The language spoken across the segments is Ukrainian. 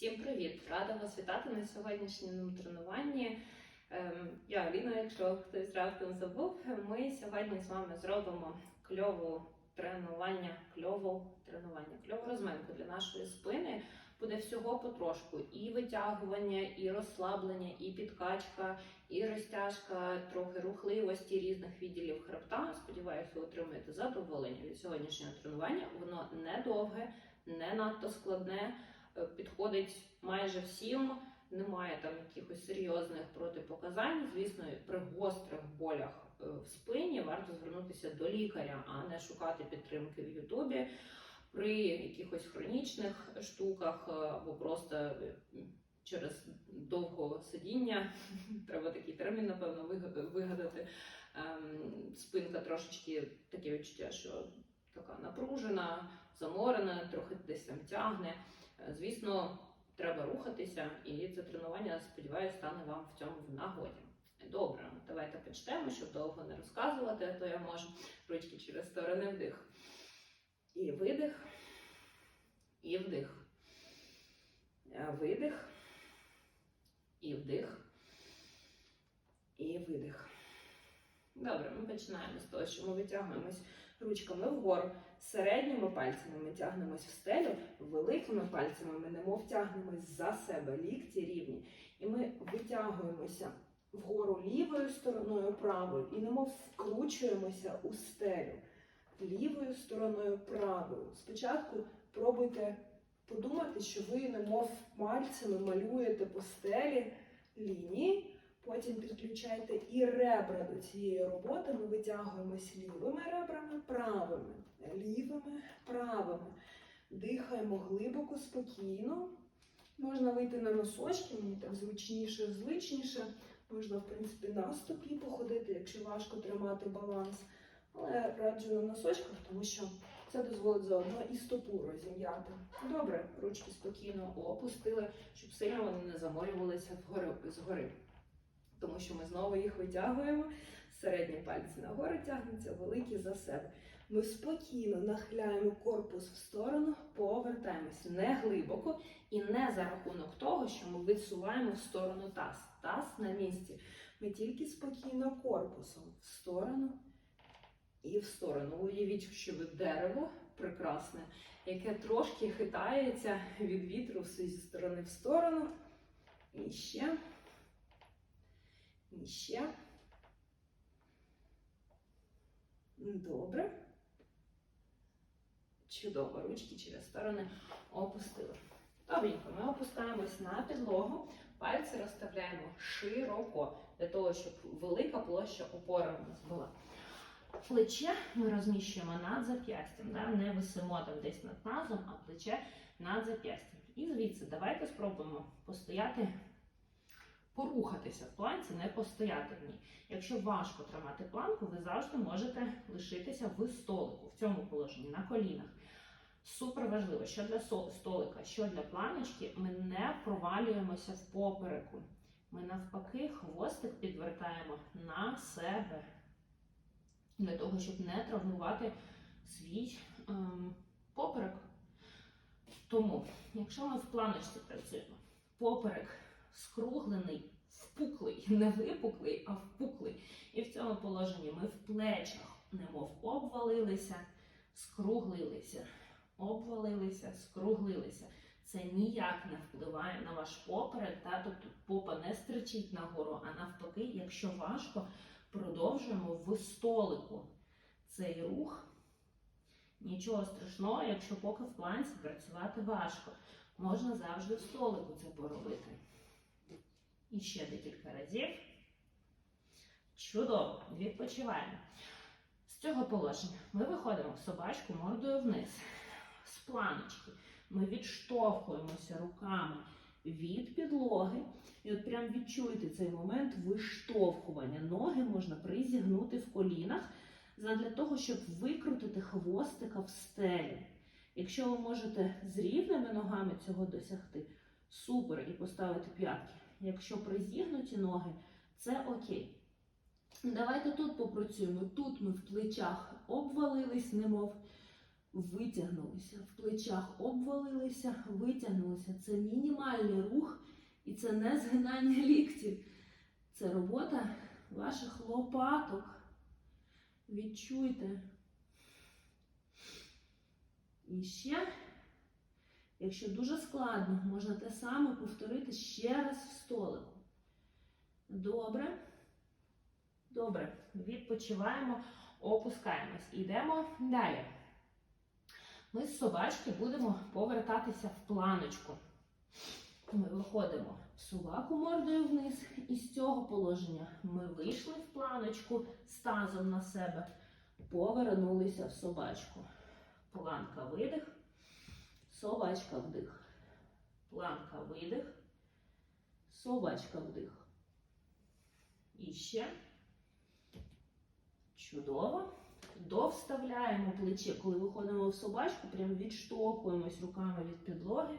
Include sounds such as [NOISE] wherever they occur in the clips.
Всім привіт! Рада вас вітати на сьогоднішньому тренуванні. Ем, Я Аліна, якщо хтось раптом забув, ми сьогодні з вами зробимо кльову тренування, кльову тренування, кльову розминку для нашої спини. Буде всього потрошку і витягування, і розслаблення, і підкачка, і розтяжка, трохи рухливості різних відділів хребта. Сподіваюся, ви отримаєте задоволення від сьогоднішнього тренування. Воно не довге, не надто складне підходить майже всім. Немає там якихось серйозних протипоказань. Звісно, при гострих болях е, в спині варто звернутися до лікаря, а не шукати підтримки в Ютубі. При якихось хронічних штуках е, або просто е, через довго сидіння, [LAUGHS] треба такий термін, напевно, вига- вигадати. Ем, Спинка трошечки таке відчуття, що така напружена, заморена, трохи десь там тягне. Е, Звісно, треба рухатися, і це тренування, сподіваюся, стане вам в цьому в нагоді. Добре, давайте почнемо, щоб довго не розказувати, а то я можу ручки через сторони вдих. І видих, і вдих. Е, Видих, і вдих, і видих. Добре, ми починаємо з того, що ми витягуємось ручками вгору, середніми пальцями ми тягнемось в стелю, великими пальцями ми немов тягнемось за себе, лікті рівні. І ми витягуємося вгору лівою стороною правою і немов вкручуємося у стелю лівою стороною правою. Спочатку пробуйте подумати, що ви немов пальцями малюєте по стелі лінії. Потім підключайте і ребра до цієї роботи. Ми витягуємось лівими ребрами, правими, лівими, правими. Дихаємо глибоко, спокійно. Можна вийти на носочки, мені так зручніше, звичніше. Можна, в принципі, на стопі походити, якщо важко тримати баланс. Але раджу на носочках, тому що це дозволить заодно і стопу розім'яти. Добре, ручки спокійно опустили, щоб сильно вони не заморювалися згори тому що ми знову їх витягуємо. Середні пальці нагору тягнуться, великі за себе. Ми спокійно нахиляємо корпус в сторону, повертаємось не глибоко і не за рахунок того, що ми відсуваємо в сторону таз. Таз на місці. Ми тільки спокійно корпусом в сторону і в сторону. Уявіть, що ви дерево прекрасне, яке трошки хитається від вітру зі сторони в сторону. І ще. Ще. Добре. Чудово, ручки через сторони опустили. Добренько, ми опускаємось на підлогу, пальці розставляємо широко, для того, щоб велика площа опори у нас була. Плече ми розміщуємо над зап'ястям, да? не висимо там десь над тазом, а плече над зап'ястям. І звідси давайте спробуємо постояти порухатися в планці, не постояти в ній. Якщо важко тримати планку, ви завжди можете лишитися в столику в цьому положенні на колінах. Супер важливо, що для столика, що для планочки, ми не провалюємося в попереку. Ми навпаки хвостик підвертаємо на себе для того, щоб не травмувати свій ем, поперек. Тому, якщо ми в планочці працюємо, поперек скруглений, впуклий, [LAUGHS] не випуклий, а впуклий. І в цьому положенні ми в плечах, немов обвалилися, скруглилися, обвалилися, скруглилися. Це ніяк не впливає на ваш поперек, та тобто попа не стричить нагору, а навпаки, якщо важко, продовжуємо в столику цей рух. Нічого страшного, якщо поки в планці працювати важко. Можна завжди в столику це поробити. І ще декілька разів. Чудово, відпочиваємо. З цього положення ми виходимо собачку мордою вниз. З планочки. Ми відштовхуємося руками від підлоги. І от прям відчуйте цей момент виштовхування. Ноги можна призігнути в колінах для того, щоб викрутити хвостика в стелі. Якщо ви можете з рівними ногами цього досягти, супер, і поставити п'ятки. Якщо призігнуті ноги, це окей. Давайте тут попрацюємо. Тут ми в плечах обвалились, немов витягнулися. В плечах обвалилися, витягнулися. Це мінімальний рух і це не згинання ліктів. Це робота ваших лопаток. Відчуйте. І ще, якщо дуже складно, можна те саме повторити ще раз в столику. Добре. Добре. Відпочиваємо, опускаємось. Йдемо далі. Ми з собачки будемо повертатися в планочку. Ми виходимо собаку мордою вниз, і з цього положення ми вийшли в планочку з тазом на себе, повернулися в собачку. Планка видих, собачка вдих. Планка видих, собачка вдих. І ще. Чудово. Довставляємо плече, коли виходимо в собачку, прям відштовхуємось руками від підлоги.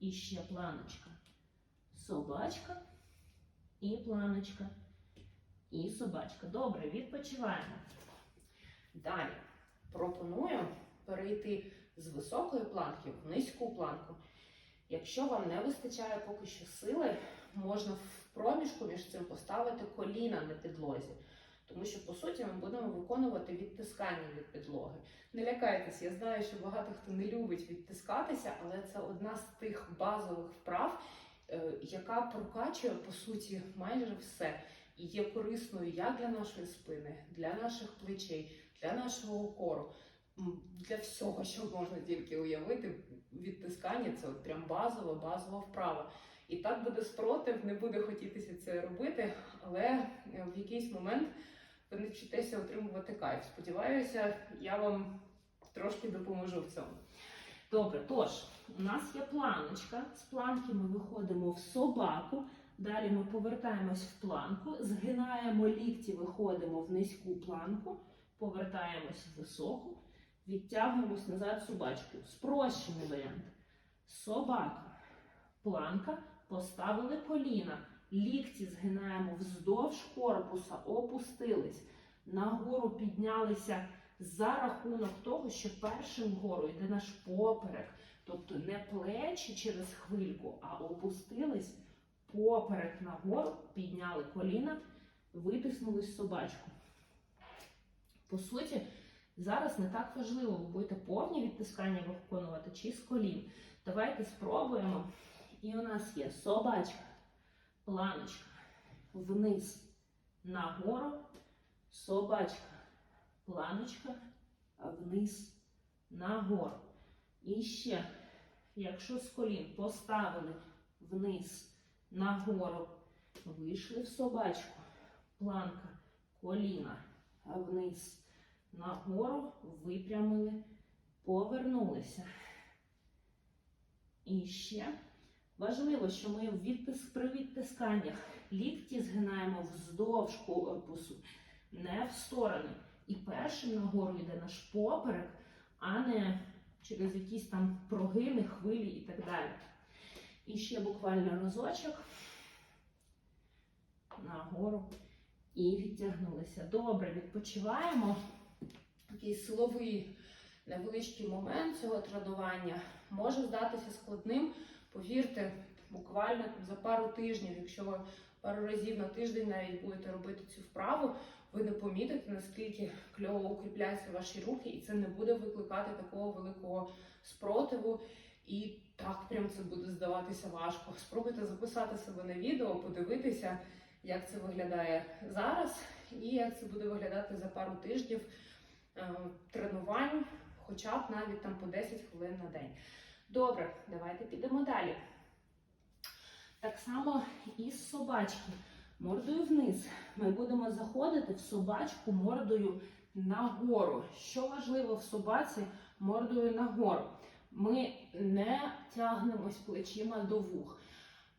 І ще планочка. Собачка і планочка. І собачка. Добре, відпочиваємо. Далі пропоную перейти з високої планки в низьку планку. Якщо вам не вистачає поки що сили, можна в проміжку між цим поставити коліна на підлозі. Тому що, по суті, ми будемо виконувати відтискання від підлоги. Не лякайтесь, я знаю, що багато хто не любить відтискатися, але це одна з тих базових вправ, е, яка прокачує, по суті, майже все. І є корисною як для нашої спини, для наших плечей, для нашого кору, для всього, що можна тільки уявити. Відтискання це от прям базова, базова вправа. І так буде спротив, не буде хотітися це робити, але е, в якийсь момент ви навчитеся отримувати кайф. Сподіваюся, я вам трошки допоможу в цьому. Добре, тож, у нас є планочка. З планки ми виходимо в собаку. Далі ми повертаємось в планку, згинаємо лікті, виходимо в низьку планку, повертаємось в високу, відтягуємось назад собачкою. Спрощений варіант. Собака, планка, поставили коліна. Лікті згинаємо вздовж корпуса, опустились. Нагору піднялися за рахунок того, що першим вгору йде наш поперек. Тобто не плечі через хвильку, а опустились поперек нагору, підняли коліна, витиснули собачку. По суті, зараз не так важливо, ви будете повні відтискання виконувати чи з колін. Давайте спробуємо. І у нас є собачка планочка вниз нагору, собачка, планочка вниз нагору. І ще, якщо з колін поставили вниз нагору, вийшли в собачку, планка, коліна вниз нагору, випрямили, повернулися. І ще. Важливо, що ми в відтис... при відтисканнях лікті згинаємо вздовж корпусу, не в сторони. І першим нагору йде наш поперек, а не через якісь там прогини, хвилі і так далі. І ще буквально разочок нагору і відтягнулися. Добре, відпочиваємо. Такий силовий невеличкий момент цього тренування може здатися складним. Повірте, буквально за пару тижнів, якщо ви пару разів на тиждень навіть будете робити цю вправу, ви не помітите, наскільки кльово укріпляються ваші руки, і це не буде викликати такого великого спротиву. І так прям це буде здаватися важко. Спробуйте записати себе на відео, подивитися, як це виглядає зараз, і як це буде виглядати за пару тижнів тренувань, хоча б навіть там по 10 хвилин на день. Добре, давайте підемо далі. Так само і з собачки. Мордою вниз. Ми будемо заходити в собачку мордою нагору. Що важливо в собаці мордою нагору? Ми не тягнемось плечима до вух.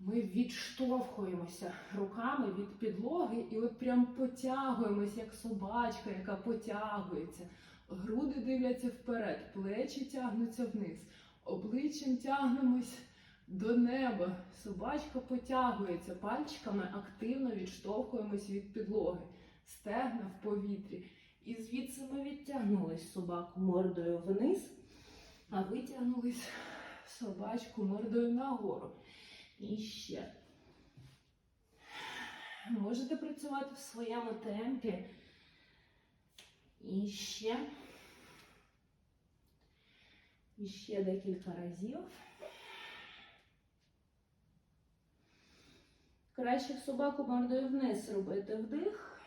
Ми відштовхуємося руками від підлоги і от прям потягуємось, як собачка, яка потягується. Груди дивляться вперед, плечі тягнуться вниз обличчям тягнемось до неба. Собачка потягується, пальчиками активно відштовхуємось від підлоги, стегна в повітрі. І звідси ми відтягнулись собаку мордою вниз, А витягнулись собачку мордою нагору. І ще. Можете працювати в своєму темпі. І ще. І ще декілька разів. Краще в собаку мордою вниз робити вдих.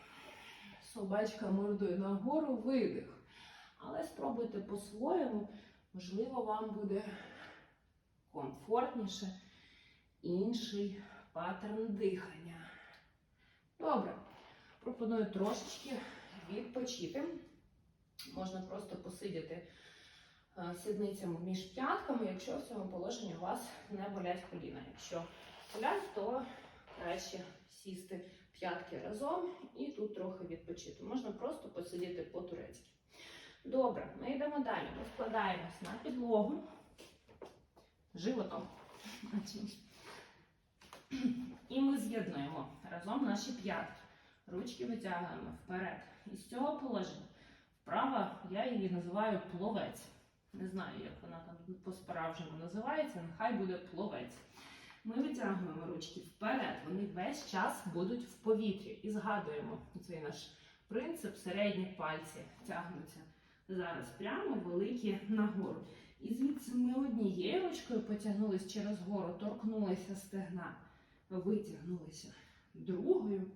Собачка мордою нагору видих. Але спробуйте по-своєму. Можливо, вам буде комфортніше інший паттерн дихання. Добре. Пропоную трошечки відпочити. Можна просто посидіти е, сідницями між п'ятками, якщо в цьому положенні у вас не болять коліна. Якщо болять, то краще сісти п'ятки разом і тут трохи відпочити. Можна просто посидіти по-турецьки. Добре, ми йдемо далі. Ми вкладаємось на підлогу животом. І ми з'єднуємо разом наші п'ятки. Ручки витягуємо вперед. І з цього положення вправа я її називаю пловець. Не знаю, як вона там по-справжньому називається, нехай буде пловець. Ми витягуємо ручки вперед, вони весь час будуть в повітрі. І згадуємо цей наш принцип, середні пальці тягнуться зараз прямо, великі нагору. І звідси ми однією ручкою потягнулися через гору, торкнулися стегна, витягнулися другою,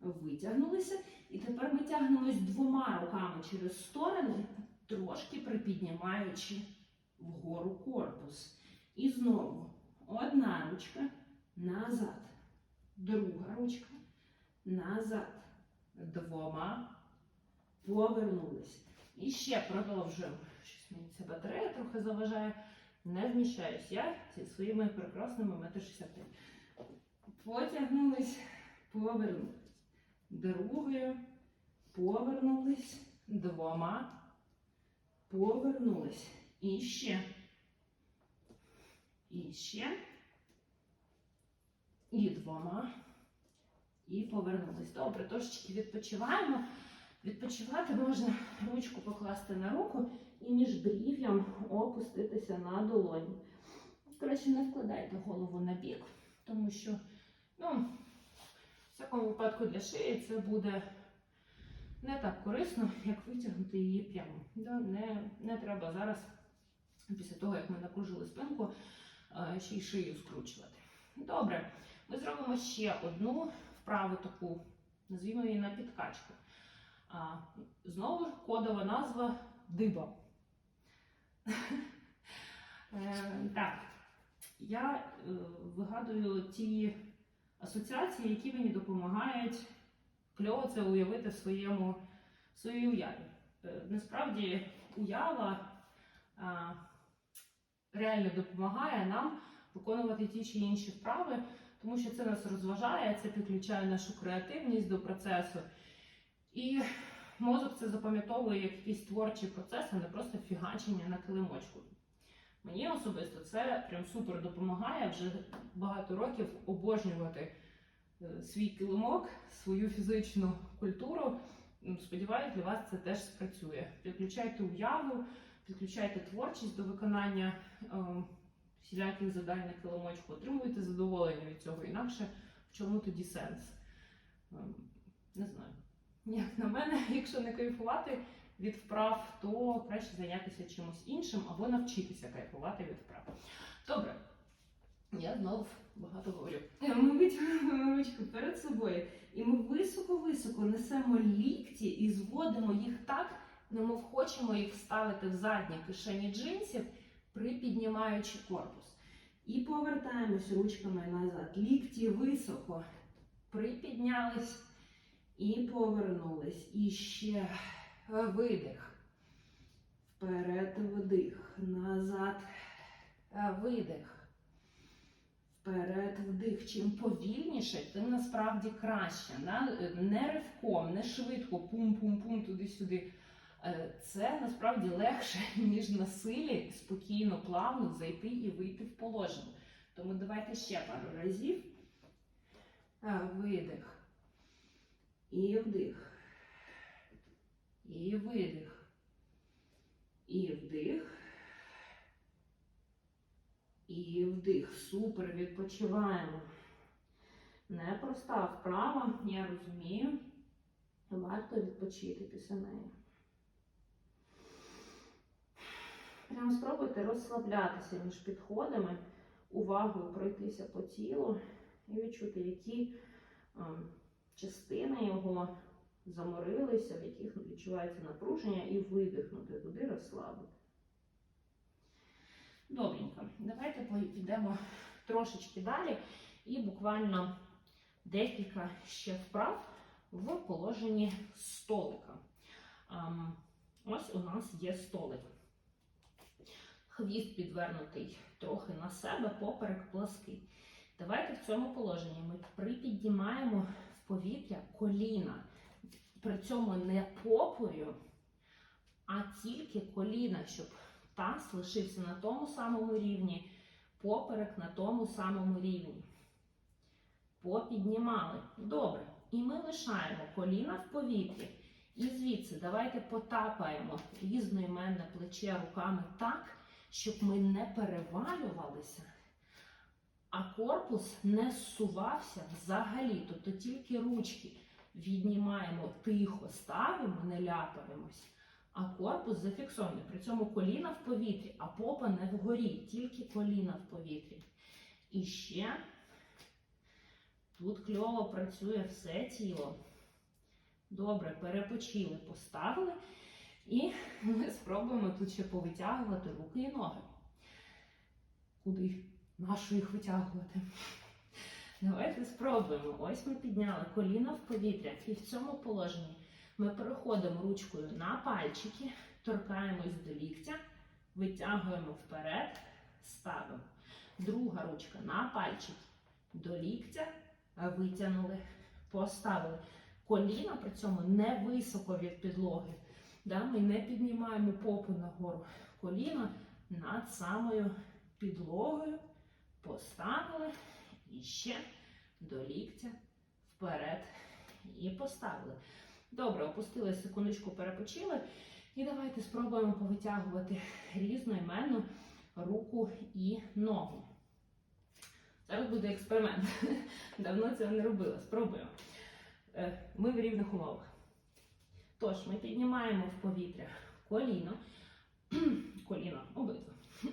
витягнулися. І тепер ми тягнемось двома руками через сторони, трошки припіднімаючи вгору корпус. І знову одна ручка назад, друга ручка назад, двома повернулися. І ще продовжуємо. Щось мені ця батарея трохи заважає. Не вміщаюсь я зі своїми прекрасними метр 65. Потягнулись, повернулись. Другою повернулись, двома повернулись. І ще. І ще. І двома. І повернулись. Добре, трошечки відпочиваємо. Відпочивати можна ручку покласти на руку і між брів'ям опуститися на долоні. Коротше, не вкладайте голову на бік, тому що, ну, в всякому випадку для шиї це буде не так корисно, як витягнути її прямо. Не, не треба зараз, після того, як ми накружили спинку, е, ще й шию скручувати. Добре, ми зробимо ще одну вправу таку, назвімо її на підкачку. А, знову ж кодова назва диба. [LAUGHS] Е, Так, я е, вигадую ті асоціації, які мені допомагають кльово це уявити в своєму в своїй уяві. Е, Насправді уява а, реально допомагає нам виконувати ті чи інші вправи, тому що це нас розважає, це підключає нашу креативність до процесу. І мозок це запам'ятовує як якийсь творчий процес, а не просто фігачення на килимочку. Мені особисто це прям супер допомагає вже багато років обожнювати е, свій килимок, свою фізичну культуру. Ну, Сподіваюсь, для вас це теж спрацює. Підключайте уяву, підключайте творчість до виконання е, всіляких завдань на килимочку, отримуйте задоволення від цього, інакше в чому тоді сенс? Е, не знаю. Як на мене, [LAUGHS] якщо не кайфувати від вправ, то краще зайнятися чимось іншим або навчитися кайфувати від вправ. Добре, я знов багато говорю. Ми витягуємо ручку перед собою, і ми високо-високо несемо лікті і зводимо їх так, немов хочемо їх вставити в задні кишені джинсів, припіднімаючи корпус. І повертаємось ручками назад. Лікті високо. Припіднялись. І повернулись. І ще видих. Вперед вдих. Назад. Видих. Вперед вдих. Чим повільніше, тим насправді краще. Не ривком, не швидко, пум-пум-пум, туди-сюди. Е, Це насправді легше, [LAUGHS] ніж на силі спокійно, плавно зайти і вийти в положення. Тому давайте ще пару разів. Видих. І вдих. І видих. І вдих. І вдих. Супер, відпочиваємо. Непроста вправа, я розумію. Варто відпочити після неї. Прямо спробуйте розслаблятися між підходами, увагою пройтися по тілу і відчути, які ем, частини його заморилися, в яких відчувається напруження, і видихнути туди, розслабити. Добренько, давайте підемо трошечки далі і буквально декілька ще вправ в положенні столика. Ось у нас є столик. Хвіст підвернутий трохи на себе, поперек плаский. Давайте в цьому положенні ми припіднімаємо в повітря коліна. При цьому не попою, а тільки коліна, щоб таз лишився на тому самому рівні, поперек на тому самому рівні. Попіднімали. Добре. І ми лишаємо коліна в повітрі. І звідси давайте потапаємо різноіменне плече руками так, щоб ми не перевалювалися, а корпус не зсувався взагалі. Тобто тільки ручки віднімаємо тихо, ставимо, не ляпаємось, а корпус зафіксований. При цьому коліна в повітрі, а попа не вгорі, тільки коліна в повітрі. І ще тут кльово працює все тіло. Добре, перепочили, поставили. І ми спробуємо тут ще повитягувати руки і ноги. Куди? Нашу їх витягувати? Давайте спробуємо. Ось ми підняли коліна в повітря, і в цьому положенні ми переходимо ручкою на пальчики, торкаємось до ліктя, витягуємо вперед, ставимо. Друга ручка на пальчики до ліктя, витягнули, поставили. Коліна при цьому не високо від підлоги. Да? Ми не піднімаємо попу нагору. Коліна над самою підлогою поставили і ще до ліктя вперед і поставили. Добре, опустили секундочку, перепочили. І давайте спробуємо повитягувати різноіменну руку і ногу. Зараз буде експеримент. [LAUGHS] Давно цього не робила. Спробуємо. Е, Ми в рівних умовах. Тож, ми піднімаємо в повітря коліно, [CLEARS THROAT] коліно обидва. [CLEARS THROAT]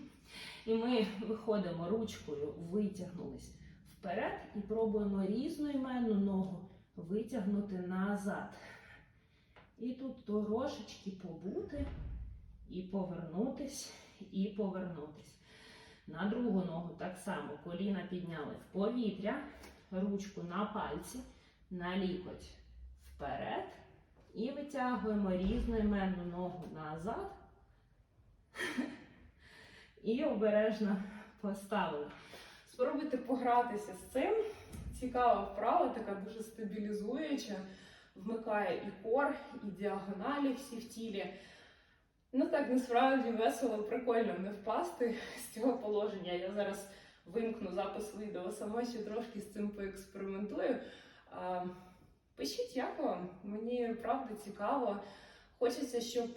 І ми виходимо ручкою, витягнулись вперед і пробуємо різноіменну ногу витягнути назад. І тут трошечки побути, і повернутись, і повернутись. На другу ногу так само коліна підняли в повітря, ручку на пальці, на лікоть вперед. І витягуємо різноіменну ногу назад. [LAUGHS] І обережно поставили. Спробуйте погратися з цим. Цікава вправа, така дуже стабілізуюча, вмикає і кор, і діагоналі всі в тілі. Ну так насправді весело, прикольно не впасти з цього положення. Я зараз вимкну запис відео, сама ще трошки з цим поекспериментую. Пишіть, як вам. Мені правда цікаво. Хочеться, щоб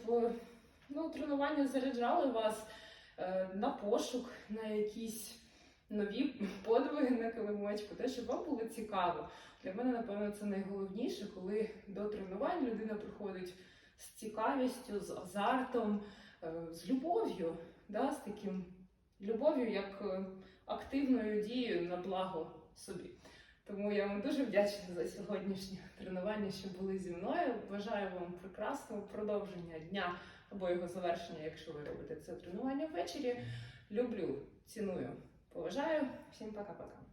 ну, тренування заряджали вас е, на пошук, на якісь нові подвиги на килимочку, те, щоб вам було цікаво. Для мене, напевно, це найголовніше, коли до тренувань людина приходить з цікавістю, з азартом, е, з любов'ю, да, з таким любов'ю як е, активною дією на благо собі. Тому я вам дуже вдячна за сьогоднішнє тренування, що були зі мною. Бажаю вам прекрасного продовження дня або його завершення, якщо ви робите це тренування ввечері. Люблю, ціную, поважаю. Всім пока-пока.